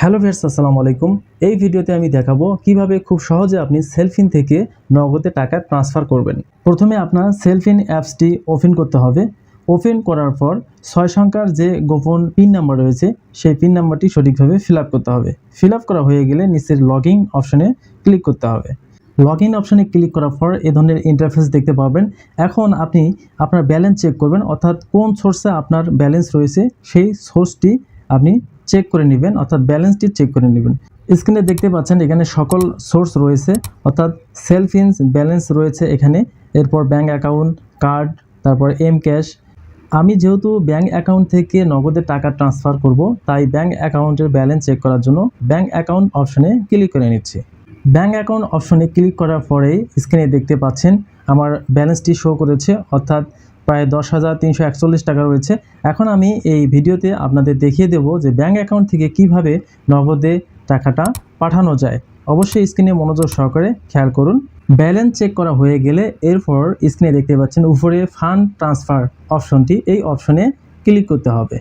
Hello viewers আসসালামু আলাইকুম। এই ভিডিওতে আমি দেখাবো কীভাবে খুব সহজে আপনি সেলফিন থেকে নগদে টাকা ট্রান্সফার করবেন। প্রথমে আপনার সেলফিন অ্যাপসটি ওপেন করতে হবে। ওপেন করার পর ছয় সংখ্যার যে গোপন পিন নাম্বার রয়েছে, সেই পিন নাম্বারটি সঠিকভাবে ফিল করতে হবে। ফিল করা হয়ে গেলে নিচের লগইন অপশনে ক্লিক করতে হবে। লগ ইন অপশানে ক্লিক করার পর এ ধরনের ইন্টারফেস দেখতে পাবেন। এখন আপনি আপনার ব্যালেন্স চেক করবেন, অর্থাৎ কোন সোর্সে আপনার ব্যালেন্স রয়েছে, সেই সোর্সটি আপনি চেক করে নেবেন, অর্থাৎ ব্যালেন্সটি চেক করে নেবেন। স্ক্রিনে দেখতে পাচ্ছেন এখানে সকল সোর্স রয়েছে, অর্থাৎ সেলফ ইন্স ব্যালেন্স রয়েছে এখানে। এরপর ব্যাঙ্ক অ্যাকাউন্ট কার্ড তারপর এম ক্যাশ আমি যেহেতু ব্যাঙ্ক অ্যাকাউন্ট থেকে নগদে টাকা ট্রান্সফার করব, তাই ব্যাঙ্ক অ্যাকাউন্টের ব্যালেন্স চেক করার জন্য ব্যাঙ্ক অ্যাকাউন্ট অপশনে ক্লিক করে নিচ্ছি। ব্যাঙ্ক অ্যাকাউন্ট অপশনে ক্লিক করার পরেই স্ক্রিনে দেখতে পাচ্ছেন আমার ব্যালেন্সটি শো করেছে, অর্থাৎ প্রায় দশ হাজার তিনশো একচল্লিশ টাকা রয়েছে। এখন আমি এই ভিডিওতে আপনাদের দেখিয়ে দেব যে ব্যাঙ্ক অ্যাকাউন্ট থেকে কীভাবে নগদে টাকাটা পাঠানো যায়। অবশ্যই স্ক্রিনে মনোযোগ সহকারে খেয়াল করুন। ব্যালেন্স চেক করা হয়ে গেলে এরপর স্ক্রিনে দেখতে পাচ্ছেন উপরে ফান্ড ট্রান্সফার অপশনটি। এই অপশনে ক্লিক করতে হবে।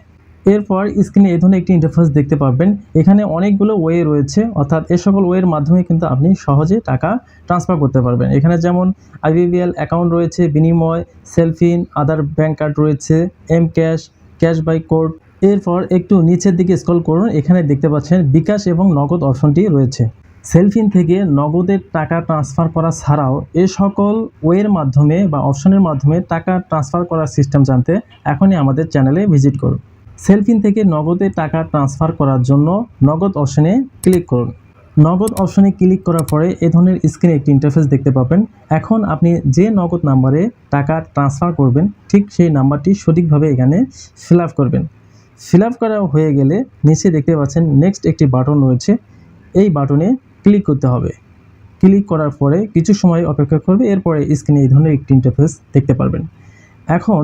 এরপর স্ক্রিনে এই ধরনের একটি ইন্টারফেস দেখতে পাবেন এখানে অনেকগুলো ওয়ে রয়েছে, অর্থাৎ এ সকল ওয়ের মাধ্যমে কিন্তু আপনি সহজে টাকা ট্রান্সফার করতে পারবেন। এখানে যেমন আইবিবিএল অ্যাকাউন্ট রয়েছে, বিনিময় সেলফিন আদার ব্যাঙ্ক কার্ড রয়েছে M cash cash by code এরপর একটু নিচের দিকে স্ক্রল করুন, এখানে দেখতে পাচ্ছেন বিকাশ এবং নগদ অপশনটি রয়েছে। সেলফিন থেকে নগদের টাকা ট্রান্সফার করা ছাড়াও এ সকল ওয়ের মাধ্যমে বা অপশনের মাধ্যমে টাকা ট্রান্সফার করার সিস্টেম জানতে এখনই আমাদের চ্যানেলে ভিজিট করুন। সেলফিন থেকে নগদে টাকা ট্রান্সফার করার জন্য নগদ অপশনে ক্লিক করুন। নগদ অপশনে ক্লিক করার পরে এ ধরনের স্ক্রিনে একটি ইন্টারফেস দেখতে পাবেন। এখন আপনি যে নগদ নাম্বারে টাকা ট্রান্সফার করবেন, ঠিক সেই নাম্বারটি সঠিকভাবে এখানে ফিল করবেন। ফিল করা হয়ে গেলে নিচে দেখতে পাচ্ছেন নেক্সট একটি বাটন রয়েছে। এই বাটনে ক্লিক করতে হবে। ক্লিক করার পরে কিছু সময় অপেক্ষা করবে, এরপরে স্ক্রিনে এই ধরনের একটি ইন্টারফেস দেখতে পারবেন। এখন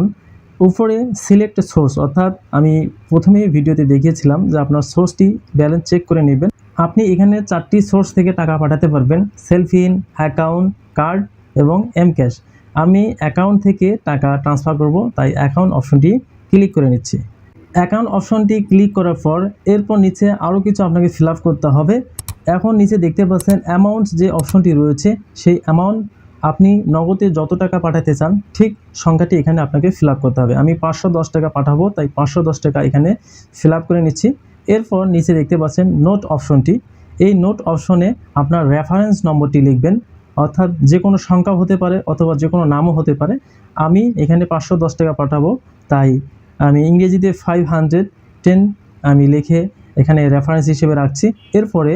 উপরে সিলেক্ট সোর্স অর্থাৎ আমি প্রথমেই ভিডিওতে দেখিয়েছিলাম যে আপনার সোর্সটি ব্যালেন্স চেক করে নেবেন। আপনি এখানে চারটি সোর্স থেকে টাকা পাঠাতে পারবেন সেলফিন অ্যাকাউন্ট কার্ড এবং এম ক্যাশ আমি অ্যাকাউন্ট থেকে টাকা ট্রান্সফার করব, তাই অ্যাকাউন্ট অপশনটি ক্লিক করে নিচ্ছি। অ্যাকাউন্ট অপশনটি ক্লিক করার পর এরপর নিচে আরও কিছু আপনাকে ফিল করতে হবে। এখন নিচে দেখতে পাচ্ছেন অ্যামাউন্ট যে অপশনটি রয়েছে, সেই অ্যামাউন্ট আপনি নগদে যত টাকা পাঠাতে চান, ঠিক সংখ্যাটি এখানে আপনাকে ফিল করতে হবে। আমি পাঁচশো দশ টাকা পাঠাবো, তাই পাঁচশো দশ টাকা এখানে ফিল করে নিচ্ছি। এরপর নিচে দেখতে পাচ্ছেন নোট অপশনটি এই নোট অপশনে আপনার রেফারেন্স নম্বরটি লিখবেন, অর্থাৎ যে কোনো সংখ্যা হতে পারে অথবা যে কোনো নামও হতে পারে। আমি এখানে পাঁচশো দশ টাকা পাঠাবো, তাই আমি ইংরেজিতে ফাইভ হান্ড্রেড টেন আমি লিখে এখানে রেফারেন্স হিসেবে রাখছি। এরপরে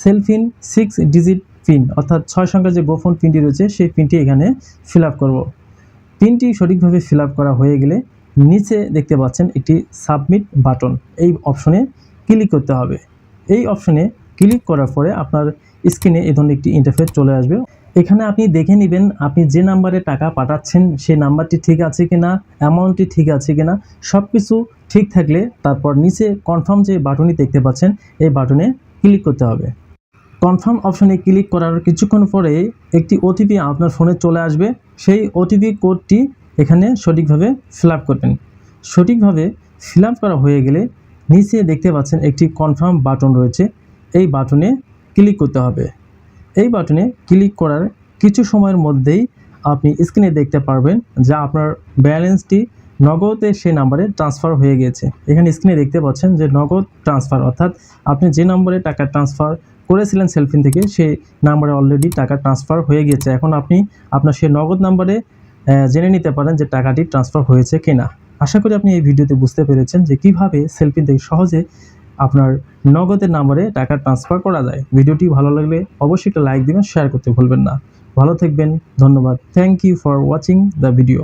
সেলফিন সিক্স ডিজিট পিন, অর্থাৎ ছয় সংখ্যার যে গোপন পিনটি রয়েছে, সেই পিনটি এখানে ফিল আপ করব। পিনটি সঠিকভাবে ফিল আপ করা হয়ে গেলে নিচে দেখতে পাচ্ছেন একটি সাবমিট বাটন এই অপশনে ক্লিক করতে হবে। এই অপশনে ক্লিক করার পরে আপনার স্ক্রিনে এই ধরনের একটি ইন্টারফেস চলে আসবে। এখানে আপনি দেখে নেবেন আপনি যে নাম্বারে টাকা পাঠাচ্ছেন, সেই নাম্বারটি ঠিক আছে কিনা অ্যামাউন্টটি ঠিক আছে কিনা সব কিছু ঠিক থাকলে তারপর নিচে কনফার্ম যে বাটনটি দেখতে পাচ্ছেন, এই বাটনে ক্লিক করতে হবে। কনফার্ম অপশনে ক্লিক করার কিছুক্ষণ পরে একটি ওটিপি আপনার ফোনে চলে আসবে। সেই ওটিপি কোডটি এখানে সঠিকভাবে ফিল করবেন। সঠিকভাবে ফিল করা হয়ে গেলে নিচে দেখতে পাচ্ছেন একটি কনফার্ম বাটন রয়েছে। এই বাটনে ক্লিক করতে হবে। এই বাটনে ক্লিক করার কিছু সময়ের মধ্যেই আপনি স্ক্রিনে দেখতে পারবেন যা আপনার ব্যালেন্সটি নগদে সে নাম্বারে ট্রান্সফার হয়ে গেছে। এখানে স্ক্রিনে দেখতে পাচ্ছেন যে নগদ ট্রান্সফার অর্থাৎ আপনি যে নম্বরে টাকা ট্রান্সফার করেছিলেন সেলফিন থেকে, সেই নাম্বারে অলরেডি টাকা ট্রান্সফার হয়ে গেছে। এখন আপনি আপনার সেই নগদ নাম্বারে জেনে নিতে পারেন যে টাকাটি ট্রান্সফার হয়েছে কিনা। আশা করি আপনি এই ভিডিওতে বুঝতে পেরেছেন যে কীভাবে সেলফিন থেকে সহজে আপনার নগদের নাম্বারে টাকা ট্রান্সফার করা যায়। ভিডিওটি ভালো লাগলে অবশ্যই একটা লাইক দিবেন শেয়ার করতে ভুলবেন না। ভালো থাকবেন, ধন্যবাদ। Thank you for watching the video